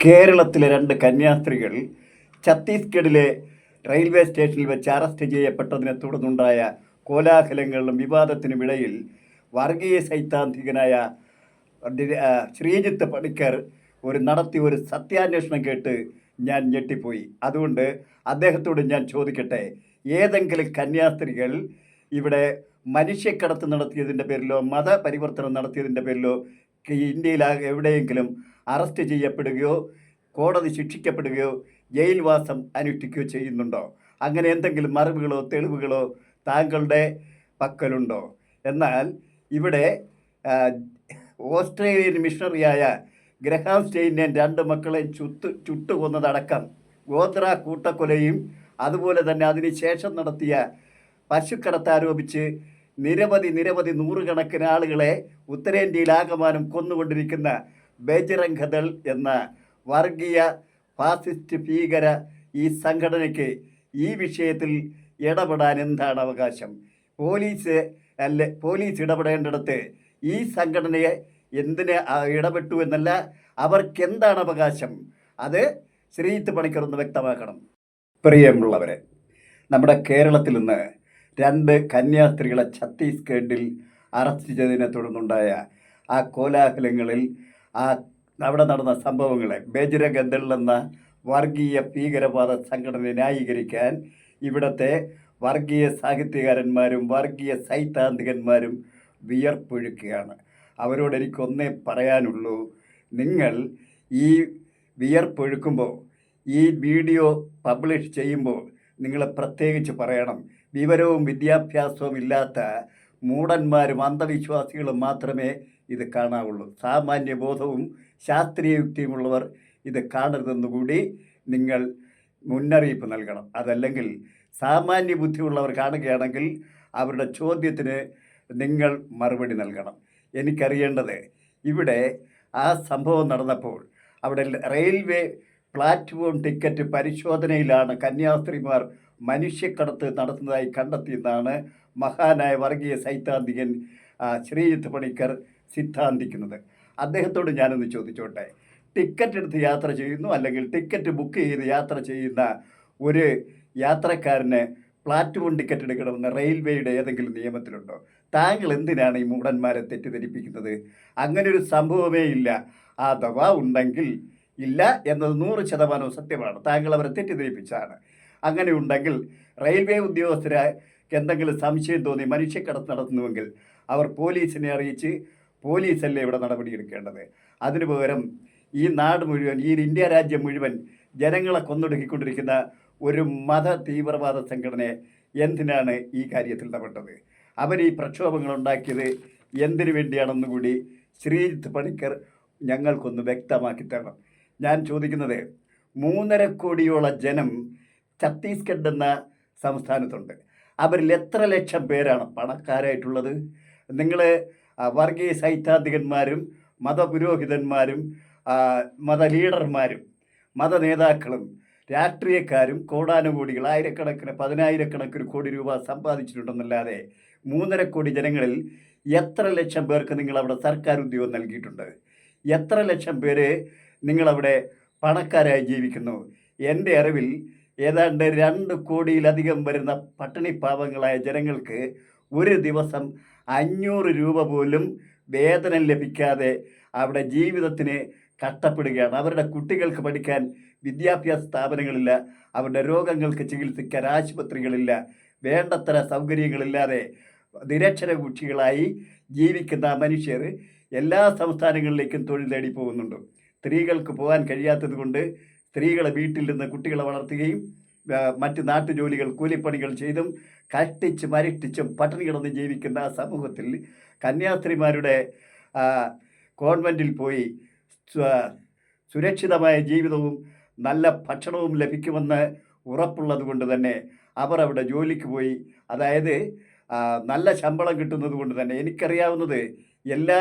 കേരളത്തിലെ രണ്ട് കന്യാസ്ത്രീകൾ ഛത്തീസ്ഗഡിലെ റെയിൽവേ സ്റ്റേഷനിൽ വെച്ച് അറസ്റ്റ് ചെയ്യപ്പെട്ടതിനെ തുടർന്നുണ്ടായ കോലാഹലങ്ങളിലും വിവാദത്തിനും ഇടയിൽ വർഗീയ സൈദ്ധാന്തികനായ ശ്രീജിത്ത് പണിക്കർ ഒരു നടത്തിയ ഒരു സത്യാന്വേഷണം കേട്ട് ഞാൻ ഞെട്ടിപ്പോയി. അതുകൊണ്ട് അദ്ദേഹത്തോട് ഞാൻ ചോദിക്കട്ടെ ഏതെങ്കിലും കന്യാസ്ത്രീകൾ ഇവിടെ മനുഷ്യക്കടത്ത് നടത്തിയതിന്റെ പേരിലോ മതപരിവർത്തനം നടത്തിയതിന്റെ പേരിലോ ഇന്ത്യയിൽ എവിടെയെങ്കിലും അറസ്റ്റ് ചെയ്യപ്പെടുകയോ കോടതി ശിക്ഷിക്കപ്പെടുകയോ ജയിൽവാസം അനുഷ്ഠിക്കുകയോ ചെയ്യുന്നുണ്ടോ? അങ്ങനെ എന്തെങ്കിലും മറിവുകളോ തെളിവുകളോ താങ്കളുടെ പക്കലുണ്ടോ? എന്നാൽ ഇവിടെ ഓസ്ട്രേലിയൻ മിഷണറിയായ ഗ്രഹാം സ്റ്റെയിനെ രണ്ട് മക്കളെ ചുട്ട് ചുട്ടുകൊന്നതടക്കം ഗോത്ര കൂട്ടക്കൊലയും അതുപോലെ തന്നെ അതിനുശേഷം നടത്തിയ പശുക്കടത്ത് ആരോപിച്ച് നിരവധി നിരവധി നൂറുകണക്കിന് ആളുകളെ ഉത്തരേന്ത്യയിലാകമാനം കൊന്നുകൊണ്ടിരിക്കുന്ന ബേജരംഗദൾ എന്ന വർഗീയ ഫാസിസ്റ്റ് ഭീകര ഈ സംഘടനയ്ക്ക് ഈ വിഷയത്തിൽ ഇടപെടാൻ എന്താണ് അവകാശം? പോലീസ് അല്ല പോലീസ് ഇടപെടേണ്ടിടത്ത് ഈ സംഘടനയെ എന്തിന് ഇടപെട്ടു എന്നല്ല അവർക്ക് എന്താണ് അവകാശം? അത് ശ്രീജിത്ത് പണിക്കർ ഒന്ന് വ്യക്തമാക്കണം. പ്രിയമുള്ളവരെ നമ്മുടെ കേരളത്തിൽ നിന്ന് രണ്ട് കന്യാസ്ത്രീകളെ ഛത്തീസ്ഗഡിൽ അറസ്റ്റ് ചെയ്തതിനെ തുടർന്നുണ്ടായ ആ കോലാഹലങ്ങളിൽ ആ അവിടെ നടന്ന സംഭവങ്ങളെ ബജരഗദൾ എന്ന വർഗീയ ഭീകരവാദ സംഘടനയെ ന്യായീകരിക്കാൻ ഇവിടുത്തെ വർഗീയ സാഹിത്യകാരന്മാരും വർഗീയ സൈദ്ധാന്തികന്മാരും വിയർപ്പൊഴുക്കുകയാണ്. അവരോട് എനിക്കൊന്നേ പറയാനുള്ളൂ നിങ്ങൾ ഈ വിയർപ്പൊഴുക്കുമ്പോൾ ഈ വീഡിയോ പബ്ലിഷ് ചെയ്യുമ്പോൾ നിങ്ങൾ പ്രത്യേകിച്ച് പറയണം. വിവരവും വിദ്യാഭ്യാസവും ഇല്ലാത്ത മൂടന്മാരും അന്ധവിശ്വാസികളും മാത്രമേ ഇത് കാണാവുള്ളൂ. സാമാന്യ ബോധവും ശാസ്ത്രീയ യുക്തിയുമുള്ളവർ ഇത് കാണരുതെന്നുകൂടി നിങ്ങൾ മുന്നറിയിപ്പ് നൽകണം. അതല്ലെങ്കിൽ സാമാന്യ ബുദ്ധിയുള്ളവർ കാണുകയാണെങ്കിൽ അവരുടെ ചോദ്യത്തിന് നിങ്ങൾ മറുപടി നൽകണം. എനിക്കറിയേണ്ടത് ഇവിടെ ആ സംഭവം നടന്നപ്പോൾ അവിടെ റെയിൽവേ പ്ലാറ്റ്ഫോം ടിക്കറ്റ് പരിശോധനയിലാണ് കന്യാസ്ത്രീമാർ മനുഷ്യക്കടത്ത് നടത്തുന്നതായി കണ്ടെത്തിയെന്നാണ് മഹാനായ വർഗീയ സൈദ്ധാന്തികൻ ശ്രീജിത്ത് പണിക്കർ സിദ്ധാന്തിക്കുന്നത്. അദ്ദേഹത്തോട് ഞാനൊന്ന് ചോദിച്ചോട്ടെ. ടിക്കറ്റ് എടുത്ത് യാത്ര ചെയ്യുന്നു അല്ലെങ്കിൽ ടിക്കറ്റ് ബുക്ക് ചെയ്ത് യാത്ര ചെയ്യുന്ന ഒരു യാത്രക്കാരന് പ്ലാറ്റ്ഫോം ടിക്കറ്റ് എടുക്കണമെന്ന് റെയിൽവേയുടെ ഏതെങ്കിലും നിയമത്തിലുണ്ടോ? താങ്കൾ എന്തിനാണ് ഈ മൂടന്മാരെ തെറ്റിദ്ധരിപ്പിക്കുന്നത്? അങ്ങനെ ഒരു സംഭവമേ ഇല്ല. അഥവാ ഉണ്ടെങ്കിൽ ഇല്ല എന്നത് നൂറ് ശതമാനവും സത്യമാണ്. താങ്കൾ അവരെ തെറ്റിദ്ധരിപ്പിച്ചാണ് അങ്ങനെ ഉണ്ടെങ്കിൽ റെയിൽവേ ഉദ്യോഗസ്ഥർക്ക് എന്തെങ്കിലും സംശയം തോന്നി മനുഷ്യക്കടത്ത് നടത്തുന്നുവെങ്കിൽ അവർ പോലീസിനെ അറിയിച്ച് പോലീസല്ലേ ഇവിടെ നടപടിയെടുക്കേണ്ടത്? അതിനു പകരം ഈ നാട് മുഴുവൻ ഈ ഇന്ത്യ രാജ്യം മുഴുവൻ ജനങ്ങളെ കൊന്നൊടുക്കിക്കൊണ്ടിരിക്കുന്ന ഒരു മത തീവ്രവാദ സംഘടന എന്തിനാണ് ഈ കാര്യത്തിൽ ഇടപെട്ടത് അവർ ഈ പ്രക്ഷോഭങ്ങൾ ഉണ്ടാക്കിയത് എന്തിനു വേണ്ടിയാണെന്നുകൂടി ശ്രീജിത്ത് പണിക്കർ ഞങ്ങൾക്കൊന്ന് വ്യക്തമാക്കി തരണം. ഞാൻ ചോദിക്കുന്നത് മൂന്നര കോടിയോളം ജനം ഛത്തീസ്ഗഡ് എന്ന സംസ്ഥാനത്തുണ്ട്. അവരിൽ എത്ര ലക്ഷം പേരാണ് പണക്കാരായിട്ടുള്ളത്? നിങ്ങൾ വർഗീയ സൈദ്ധാന്തികന്മാരും മതപുരോഹിതന്മാരും മത ലീഡർമാരും മത നേതാക്കളും രാഷ്ട്രീയക്കാരും കോടാനുകോടികൾ ആയിരക്കണക്കിന് പതിനായിരക്കണക്കിന് കോടി രൂപ സമ്പാദിച്ചിട്ടുണ്ടെന്നല്ലാതെ മൂന്നര കോടി ജനങ്ങളിൽ എത്ര ലക്ഷം പേർക്ക് നിങ്ങൾ അവിടെ സർക്കാർ ഉദ്യോഗം നൽകിയിട്ടുണ്ട്? എത്ര ലക്ഷം പേര് നിങ്ങളവിടെ പണക്കാരായി ജീവിക്കുന്നു? എന്റെ അറിവിൽ ഏതാണ്ട് രണ്ട് കോടിയിലധികം വരുന്ന പട്ടിണി പാവങ്ങളായ ജനങ്ങൾക്ക് ഒരു ദിവസം അഞ്ഞൂറ് രൂപ പോലും വേതനം ലഭിക്കാതെ അവിടെ ജീവിതത്തിന് കഷ്ടപ്പെടുകയാണ്. അവരുടെ കുട്ടികൾക്ക് പഠിക്കാൻ വിദ്യാഭ്യാസ സ്ഥാപനങ്ങളില്ല അവരുടെ രോഗങ്ങൾക്ക് ചികിത്സിക്കാൻ ആശുപത്രികളില്ല വേണ്ടത്ര സൗകര്യങ്ങളില്ലാതെ നിരക്ഷര കുട്ടികളായി ജീവിക്കുന്ന മനുഷ്യർ എല്ലാ സംസ്ഥാനങ്ങളിലേക്കും തൊഴിൽ തേടി പോകുന്നുണ്ട്. സ്ത്രീകൾക്ക് പോകാൻ കഴിയാത്തത് കൊണ്ട് സ്ത്രീകളെ വീട്ടിൽ നിന്ന് കുട്ടികളെ വളർത്തുകയും മറ്റ് നാട്ടുജോലികൾ കൂലിപ്പണികൾ ചെയ്തും കഷ്ടിച്ച് മരിഷ്ടിച്ചും പട്ടിണി കിടന്ന് ജീവിക്കുന്ന ആ സമൂഹത്തിൽ കന്യാസ്ത്രീമാരുടെ കോൺവെന്റിൽ പോയി സുരക്ഷിതമായ ജീവിതവും നല്ല ഭക്ഷണവും ലഭിക്കുമെന്ന് ഉറപ്പുള്ളത് കൊണ്ട് തന്നെ അവർ അവിടെ ജോലിക്ക് പോയി. അതായത് നല്ല ശമ്പളം കിട്ടുന്നത് കൊണ്ട് തന്നെ എനിക്കറിയാവുന്നത് എല്ലാ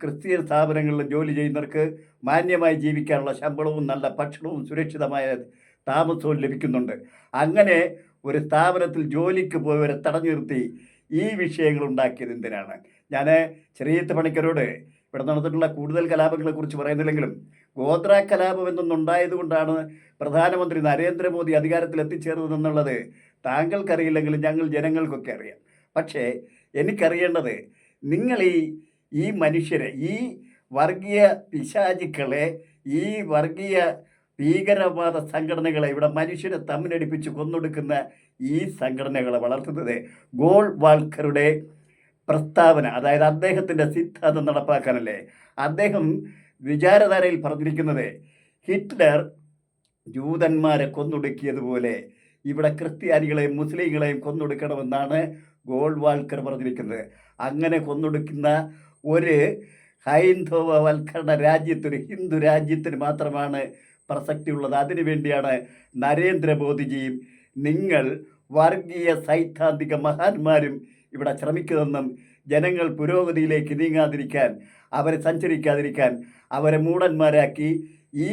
ക്രിസ്ത്യൻ സ്ഥാപനങ്ങളിൽ ജോലി ചെയ്യുന്നവർക്ക് മാന്യമായി ജീവിക്കാനുള്ള ശമ്പളവും നല്ല ഭക്ഷണവും സുരക്ഷിതമായ താമസവും ലഭിക്കുന്നുണ്ട്. അങ്ങനെ ഒരു സ്ഥാപനത്തിൽ ജോലിക്ക് പോയവരെ തടഞ്ഞു നിർത്തി ഈ വിഷയങ്ങൾ ഉണ്ടാക്കിയത് എന്തിനാണ്? ഞാൻ ചെറിയത്ത് പണിക്കരോട് ഇവിടെ നടന്നിട്ടുള്ള കൂടുതൽ കലാപങ്ങളെക്കുറിച്ച് പറയുന്നില്ലെങ്കിലും ഗോത്ര കലാപം എന്നൊന്നുണ്ടായത് കൊണ്ടാണ് പ്രധാനമന്ത്രി നരേന്ദ്രമോദി അധികാരത്തിൽ എത്തിച്ചേർന്നതെന്നുള്ളത് താങ്കൾക്കറിയില്ലെങ്കിലും ഞങ്ങൾ ജനങ്ങൾക്കൊക്കെ അറിയാം. പക്ഷേ എനിക്കറിയേണ്ടത് നിങ്ങൾ ഈ ഈ മനുഷ്യരെ ഈ വർഗീയ പിശാചുക്കളെ ഈ വർഗീയ ഭീകരവാദ സംഘടനകളെ ഇവിടെ മനുഷ്യരെ തമ്മിലടിപ്പിച്ച് കൊന്നൊടുക്കുന്ന ഈ സംഘടനകളെ വളർത്തുന്നത് ഗോൾ വാൾക്കറുടെ പ്രസ്താവന അതായത് അദ്ദേഹത്തിന്റെ സിദ്ധാന്തം നടപ്പാക്കാനല്ലേ. അദ്ദേഹം വിചാരധാരയിൽ പറഞ്ഞിരിക്കുന്നത് ഹിറ്റ്ലർ ജൂതന്മാരെ കൊന്നൊടുക്കിയതുപോലെ ഇവിടെ ക്രിസ്ത്യാനികളെയും മുസ്ലിങ്ങളെയും കൊന്നൊടുക്കണമെന്നാണ് ഗോൾവാൾക്കർ പറഞ്ഞിരിക്കുന്നത്. അങ്ങനെ കൊന്നൊടുക്കുന്ന ഒരു ഹൈന്ദവവൽക്കരണ രാജ്യത്തിന് ഹിന്ദു രാജ്യത്തിന് മാത്രമാണ് പ്രസക്തിയുള്ളത്. അതിനുവേണ്ടിയാണ് നരേന്ദ്രമോദിജിയും നിങ്ങൾ വർഗീയ സൈദ്ധാന്തിക മഹാന്മാരും ഇവിടെ ശ്രമിക്കുന്നതെന്നും ജനങ്ങൾ പുരോഗതിയിലേക്ക് നീങ്ങാതിരിക്കാൻ അവരെ സഞ്ചരിക്കാതിരിക്കാൻ അവരെ മൂടന്മാരാക്കി ഈ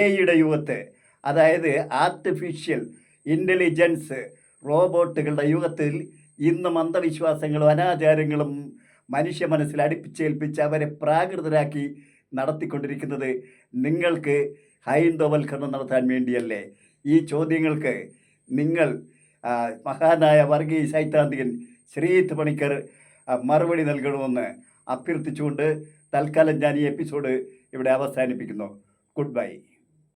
എയുടെ യുഗത്ത് അതായത് ആർട്ടിഫിഷ്യൽ ഇന്റലിജൻസ് റോബോട്ടുകളുടെ യുഗത്തിൽ ഇന്നും അന്ധവിശ്വാസങ്ങളും അനാചാരങ്ങളും മനുഷ്യ മനസ്സിൽ അടുപ്പിച്ചേൽപ്പിച്ച് അവരെ പ്രാകൃതരാക്കി നടത്തിക്കൊണ്ടിരിക്കുന്നത് നിങ്ങൾക്ക് ഹൈന്ദവൽക്കരണം നടത്താൻ വേണ്ടിയല്ലേ? ഈ ചോദ്യങ്ങൾക്ക് നിങ്ങൾ മഹാനായ വർഗീയ സൈദ്ധാന്തികൻ ശ്രീത്ത് പണിക്കർ മറുപടി നൽകണമെന്ന് അഭ്യർത്ഥിച്ചുകൊണ്ട് തൽക്കാലം ഞാൻ ഈ എപ്പിസോഡ് ഇവിടെ അവസാനിപ്പിക്കുന്നു. Good bye.